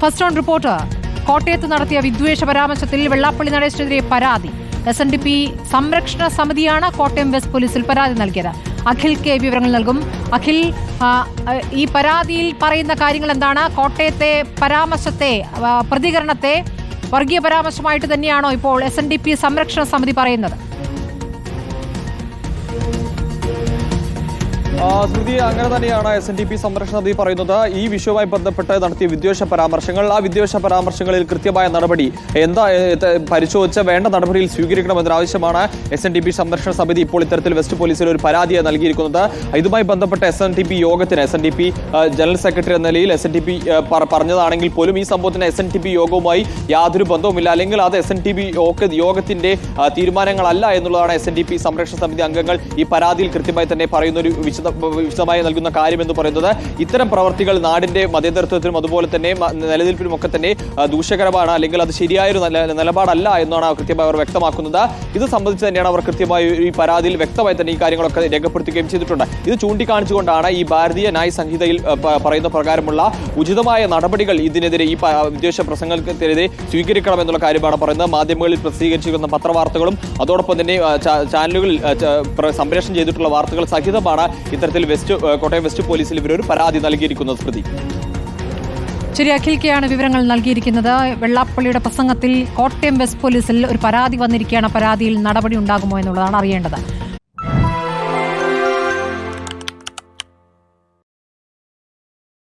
First on report. കോട്ടയത്ത് നടത്തിയ വിദ്വേഷ പരാമർശത്തിൽ വെള്ളാപ്പള്ളി നടേശനെതിരെ പരാതി. എസ് എൻ ഡി പി സംരക്ഷണ സമിതിയാണ് കോട്ടയം വെസ്റ്റ് പോലീസിൽ പരാതി നൽകിയത്. അഖിൽ കെ വിവരങ്ങൾ നൽകും. അഖിൽ ഈ പരാതിയിൽ പറയുന്ന കാര്യങ്ങൾ എന്താണ്? കോട്ടയത്തെ പരാമർശത്തെ പ്രതികരണത്തെ വർഗീയ പരാമർശമായിട്ട് തന്നെയാണോ ഇപ്പോൾ എസ് എൻ ഡി പി സംരക്ഷണ സമിതി പറയുന്നത്? സ്മൃതി അങ്ങനെ തന്നെയാണ് എസ് എൻ ഡി പി സംരക്ഷണ സമിതി പറയുന്നത്. ഈ വിഷയവുമായി ബന്ധപ്പെട്ട് നടത്തിയ വിദ്വേഷ പരാമർശങ്ങൾ. ആ വിദ്വേഷ പരാമർശങ്ങളിൽ കൃത്യമായ നടപടി എന്താ പരിശോധിച്ച് വേണ്ട നടപടിയിൽ സ്വീകരിക്കണമെന്നൊരു ആവശ്യമാണ് എസ് എൻ ഡി പി സംരക്ഷണ സമിതി ഇപ്പോൾ ഇത്തരത്തിൽ വെസ്റ്റ് പോലീസിൽ ഒരു പരാതിയെ നൽകിയിരിക്കുന്നത്. ഇതുമായി ബന്ധപ്പെട്ട എസ് എൻ ഡി പി യോഗത്തിന് S N D P general secretary എന്ന നിലയിൽ എസ് എൻ ഡി പി പറഞ്ഞതാണെങ്കിൽ പോലും ഈ സംഭവത്തിന് എസ് എൻ ഡി പി യോഗവുമായി യാതൊരു ബന്ധവുമില്ല. അല്ലെങ്കിൽ അത് എസ് എൻ ഡി പി യോഗത്തിന്റെ തീരുമാനങ്ങളല്ല എന്നുള്ളതാണ് എസ് എൻ ഡി പി സംരക്ഷണ സമിതി അംഗങ്ങൾ ഈ പരാതിയിൽ കൃത്യമായി തന്നെ പറയുന്ന ഒരു വിശദ വിശദമായി നൽകുന്ന കാര്യം എന്ന് പറയുന്നത് ഇത്തരം പ്രവർത്തികൾ നാടിന്റെ മതേതൃത്വത്തിനും അതുപോലെ തന്നെ നിലനിൽപ്പിനും ഒക്കെ തന്നെ ദൂഷ്യകരമാണ്. അല്ലെങ്കിൽ അത് ശരിയായൊരു നില- നിലപാടല്ല എന്നാണ് കൃത്യമായി അവർ വ്യക്തമാക്കുന്നത്. ഇത് സംബന്ധിച്ച് തന്നെയാണ് അവർ കൃത്യമായി ഈ പരാതിയിൽ വ്യക്തമായി തന്നെ ഈ കാര്യങ്ങളൊക്കെ രേഖപ്പെടുത്തുകയും ചെയ്തിട്ടുണ്ട്. ഇത് ചൂണ്ടിക്കാണിച്ചുകൊണ്ടാണ് ഈ ഭാരതീയ ന്യായ സംഹിതയിൽ പറയുന്ന പ്രകാരമുള്ള ഉചിതമായ നടപടികൾ ഇതിനെതിരെ ഈ വിദ്വേഷ സ്വീകരിക്കണം എന്നുള്ള കാര്യമാണ് പറയുന്നത്. മാധ്യമങ്ങളിൽ പ്രസിദ്ധീകരിച്ചിരിക്കുന്ന പത്രവാർത്തകളും അതോടൊപ്പം തന്നെ ചാനലുകളിൽ സംപ്രേഷണം ചെയ്തിട്ടുള്ള വാർത്തകൾ സഹിതമാണ് ഇത്തരത്തിൽ വെസ്റ്റ് കോട്ടയം വെസ്റ്റ് പോലീസിൽ ഇവരൊരു പരാതി നൽകിയിരിക്കുന്നത് സ്മൃതി. ശരി അഖിൽ കെയാണ് വിവരങ്ങൾ നൽകിയിരിക്കുന്നത്. വെള്ളാപ്പള്ളിയുടെ പ്രസംഗത്തിൽ കോട്ടയം വെസ്റ്റ് പോലീസിൽ ഒരു പരാതി വന്നിരിക്കുകയാണ്. പരാതിയിൽ നടപടി ഉണ്ടാകുമോ എന്നുള്ളതാണ് അറിയേണ്ടത്.